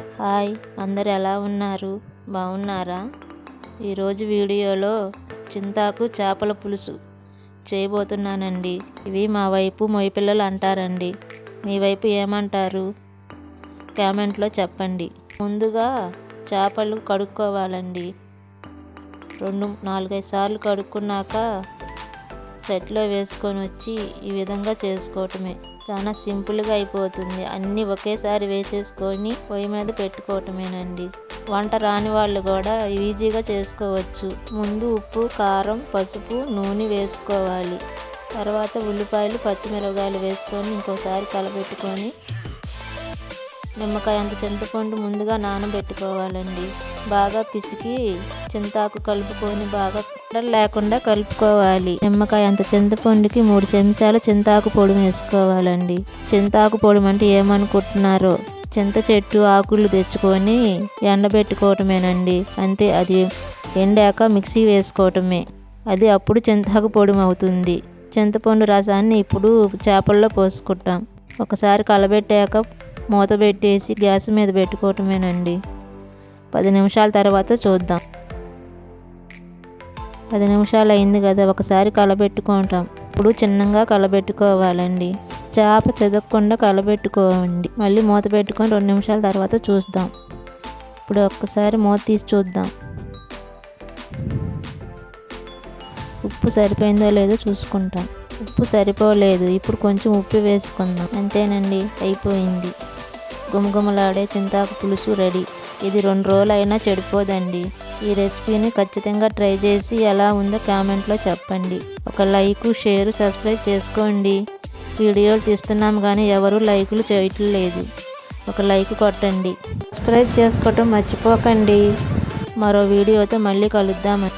Hi అందరు ఎలా ఉన్నారు? బాగున్నారా? ఈరోజు వీడియోలో చింతాకు చేపల పులుసు చేయబోతున్నానండి. ఇవి మా వైపు మొయ్యపిల్లలు అంటారండి. మీ వైపు ఏమంటారు? కామెంట్లో చెప్పండి. ముందుగా చేపలు కడుక్కోవాలండి. రెండు నాలుగైదు సార్లు కడుక్కున్నాక సెట్లో వేసుకొని వచ్చి ఈ విధంగా చేసుకోవటమే. చాలా సింపుల్గా అయిపోతుంది. అన్నీ ఒకేసారి వేసేసుకొని పొయ్యి మీద పెట్టుకోవటమేనండి. వంట రాని వాళ్ళు కూడా ఈజీగా చేసుకోవచ్చు. ముందు ఉప్పు కారం పసుపు నూనె వేసుకోవాలి. తర్వాత ఉల్లిపాయలు పచ్చిమిరపకాయలు వేసుకొని ఇంకోసారి కలబెట్టుకొని నిమ్మకాయ అంత చింతపండు ముందుగా నానబెట్టుకోవాలండి. బాగా పిసికి చింతాకు కలుపుకొని బాగా ఉండలు లేకుండా కలుపుకోవాలి. నిమ్మకాయ అంత చింతపండుకి మూడు చెంచాలు చింతాకు పొడి వేసుకోవాలండి. చింతాకు పొడి అంటే ఏమనుకుంటున్నారో? చింత చెట్టు ఆకులు తెచ్చుకొని ఎండబెట్టుకోవటమేనండి. అంతే అది ఎండాక మిక్సీ వేసుకోవటమే. అది అప్పుడు చింతాకు పొడి అవుతుంది చింతపండు రసాన్ని ఇప్పుడు చేపల్లో పోసుకుంటాం. ఒకసారి కలబెట్టాక మూత పెట్టేసి గ్యాస్ మీద పెట్టుకోవటమేనండి. పది నిమిషాల తర్వాత చూద్దాం. పది నిమిషాలు అయింది కదా ఒకసారి కలబెట్టుకుంటాం. ఇప్పుడు చిన్నగా కలబెట్టుకోవాలండి. చేప చెదగకుండా కలబెట్టుకోండి మళ్ళీ మూత పెట్టుకొని రెండు నిమిషాల తర్వాత చూద్దాం. ఇప్పుడు ఒక్కసారి మూత తీసి చూద్దాం. ఉప్పు సరిపోయిందో లేదో చూసుకుంటాం. ఉప్పు సరిపోలేదు. ఇప్పుడు కొంచెం ఉప్పు వేసుకుందాం. అంతేనండి అయిపోయింది. గుమగుమలాడే చింతాకు పులుసు రెడీ. ఇది రెండు రోజులు అయినా చెడిపోదండి. ఈ రెసిపీని ఖచ్చితంగా ట్రై చేసి ఎలా ఉందో కామెంట్లో చెప్పండి. ఒక లైక్ షేర్ సబ్స్క్రైబ్ చేసుకోండి. వీడియోలు తీస్తున్నాం కానీ ఎవరు లైకులు చేయట్లేదు ఒక లైక్ కొట్టండి. సబ్స్క్రైబ్ చేసుకోవటం మర్చిపోకండి. మరో వీడియోతో మళ్ళీ కలుద్దామని